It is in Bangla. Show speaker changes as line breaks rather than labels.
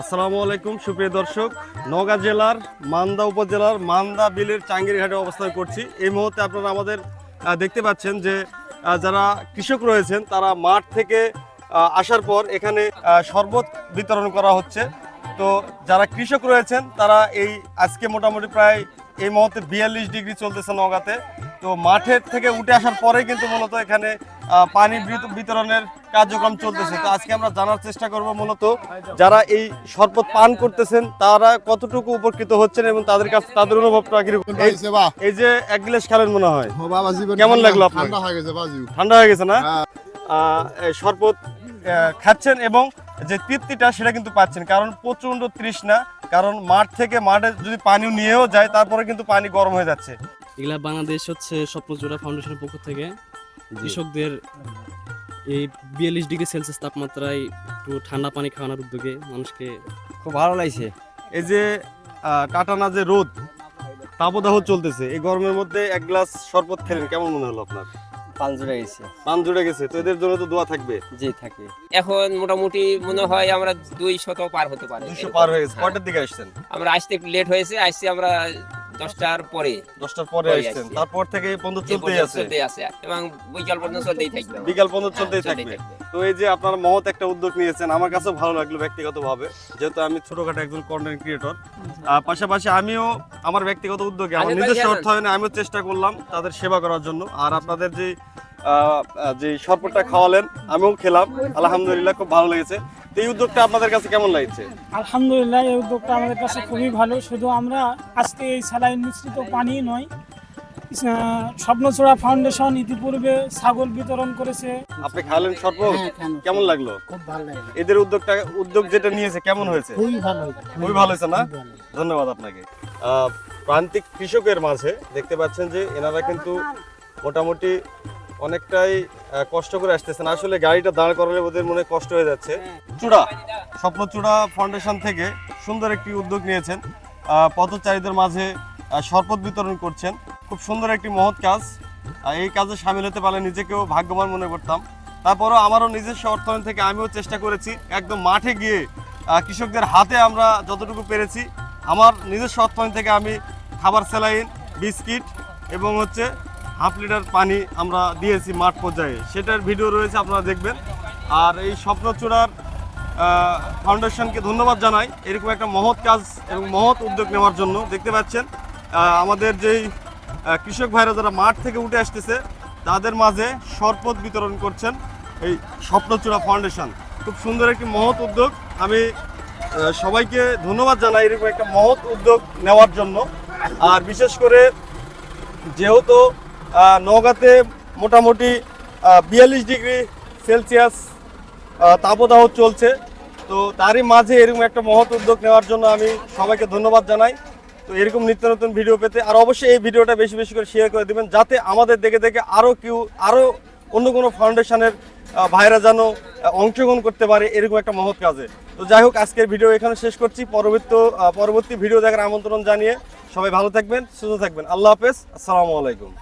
আসসালামু আলাইকুম, সুপ্রিয় দর্শক। নওগাঁ জেলার মান্দা উপজেলার মান্দা বিলের চাঙ্গিরঘাটে অবস্থান করছি। এই মুহূর্তে আপনারা আমাদের দেখতে পাচ্ছেন যে যারা কৃষক রয়েছেন, তারা মাঠ থেকে আসার পর এখানে শরবত বিতরণ করা হচ্ছে। তো যারা কৃষক রয়েছেন, তারা এই আজকে মোটামুটি প্রায় এই মুহূর্তে বিয়াল্লিশ ডিগ্রি চলতেছে নওগাঁতে। তো মাঠের থেকে উঠে আসার পরে কিন্তু মূলত এখানে পানি বিতরণের কার্যক্রম চলতেছে। তো আজকে আমরা জানার চেষ্টা করব মূলত যারা এই শরবত পান করতেছেন তারা কতটুকু উপকৃত হচ্ছেন এবং তাদের কাছে তাদের অনুভবটা কীরকম? এই- যে এক গ্লাস খেলেন মনে হয়।
ও বাবা জীবন
কেমন লাগল আপনার?
ঠান্ডা হয়ে গেছে বাজু
ঠান্ডা হয়ে গেছে না?
হ্যাঁ।
শরবত খাচ্ছেন এবং যে তৃপ্তিটা সেটা কিন্তু পাচ্ছেন। কারণ প্রচণ্ড তৃষ্ণা কারণ মাঠ থেকে মাঠে যদি পানি নিয়েও যায় তারপরে কিন্তু পানি গরম হয়ে যাচ্ছে।
এগুলা বাংলাদেশ হচ্ছে স্বপ্নজোড়া ফাউন্ডেশনের পক্ষ থেকে কৃষকদের এই বিয়াল্লিশ ডিগ্রি সেলসিয়াস তাপমাত্রায় একটু ঠান্ডা পানি খাওয়ানোর উদ্যোগে মানুষকে
খুব ভালো লাগছে।
এই যে আহ, টাটানা যে রোদ তাপদাহ চলতেছে এই গরমের মধ্যে এক গ্লাস শরবত খেলেন কেমন মনে হলো আপনার?
পান জুড়ে গেছে।
পান জুড়ে গেছে তো এদের জন্য তো দোয়া থাকবে।
জি থাকে।
এখন মোটামুটি মনে হয় আমরা দুই শত পার হতে পারে।
দুশো পার হয়ে গেছে কয়টার দিকে আসছেন?
আমরা আসতে একটু লেট হয়েছে আসছি আমরা দশটার পরে
দশটার পরে আসছেন। তারপর থেকে চলতেই আছে।
চলতেই আছে। এবং বিকাল পর্যন্ত চলতেই থাকবে।
বিকাল পর্যন্ত
হ্যাঁ,
চলতেই থাকবে। তো এই যে আপনারা মহৎ একটা উদ্যোগ নিয়েছেন আমার কাছেও ভালো লাগল ব্যক্তিগতভাবে। যেহেতু আমি ছোটখাটো একজন কন্টেন্ট ক্রিয়েটর পাশাপাশি আমিও আমার ব্যক্তিগত উদ্যোগে আমার নিজস্ব অর্থায়নে আমিও চেষ্টা করলাম তাদের সেবা করার জন্য। আর আপনাদের যে যে শরবতটা খাওয়ালেন আমিও খেলাম। আলহামদুলিল্লাহ খুব ভালো লেগেছে। তো এই উদ্যোগটা আপনাদের কাছে কেমন লাগছে?
আলহামদুলিল্লাহ এই উদ্যোগটা আমাদের কাছে খুবই ভালো। শুধু আমরা আজকে এই স্যালাইন মিশ্রিত পানি নয় আহ, স্বপ্নচূড়া ফাউন্ডেশন ইতিপূর্বে ছাগল বিতরণ করেছে।
আপনি খাওয়ালেন শরবত কেমন লাগল?
খুব ভালো লাগে
এদের উদ্যোগটা উদ্যোগ যেটা নিয়েছে কেমন হয়েছে?
খুবই ভালো
খুবই ভালো হয়েছে না? ধন্যবাদ আপনাকে। আহ, প্রান্তিক কৃষকের মাঝে দেখতে পাচ্ছেন যে এনারা কিন্তু মোটামুটি অনেকটাই কষ্ট করে আসতেছেন। আসলে গাড়িটা দাঁড় করালে ওদের মনে কষ্ট হয়ে যাচ্ছে। চূড়া স্বপ্ন চূড়া ফাউন্ডেশন থেকে সুন্দর একটি উদ্যোগ নিয়েছেন। পথচারীদের মাঝে শরবত বিতরণ করছেন। খুব সুন্দর একটি মহৎ কাজ। এই কাজে সামিল হতে পারলে নিজেকেও ভাগ্যবান মনে করতাম। তারপরও আমারও নিজস্ব অর্থায়ন থেকে আমিও চেষ্টা করেছি। একদম মাঠে গিয়ে কৃষকদের হাতে আমরা যতটুকু পেরেছি, আমার নিজস্ব অর্থায়ন থেকে আমি খাবার, স্যালাইন, বিস্কিট এবং হচ্ছে হাফ লিটার পানি আমরা দিয়েছি মাঠ পর্যায়ে। সেটার ভিডিও রয়েছে, আপনারা দেখবেন। আর এই স্বপ্নচূড়ার ফাউন্ডেশনকে ধন্যবাদ জানাই। এরকম একটা মহৎ কাজ এবং মহৎ উদ্যোগ নেওয়ার জন্য। দেখতে পাচ্ছেন আমাদের যেই কৃষক ভাইরা যারা মাঠ থেকে উঠে আসতেছে, তাদের মাঝে শরবত বিতরণ করছেন এই স্বপ্নচূড়া ফাউন্ডেশন খুব সুন্দর একটি মহৎ উদ্যোগ। আমি সবাইকে ধন্যবাদ জানাই এরকম একটা মহৎ উদ্যোগ নেওয়ার জন্য। আর বিশেষ করে, যেহেতু নওগাঁতে মোটামুটি বিয়াল্লিশ ডিগ্রি সেলসিয়াস তাপদাহ চলছে। তো তারই মাঝে এরকম একটা মহৎ উদ্যোগ নেওয়ার জন্য আমি সবাইকে ধন্যবাদ জানাই। তো এরকম নিত্য নতুন ভিডিও পেতে আর অবশ্যই এই ভিডিওটা বেশি বেশি করে শেয়ার করে দেবেন, যাতে আমাদের দেখে দেখে আরও কেউ আরও অন্য কোনো ফাউন্ডেশনের ভাইরা যেন অংশগ্রহণ করতে পারে এরকম একটা মহৎ কাজে। তো যাই হোক, আজকের ভিডিও এখানে শেষ করছি। পরবর্তী পরবর্তী ভিডিও দেখার আমন্ত্রণ জানিয়ে সবাই ভালো থাকবেন, সুস্থ থাকবেন। আল্লাহ হাফেজ, আসসালামু আলাইকুম।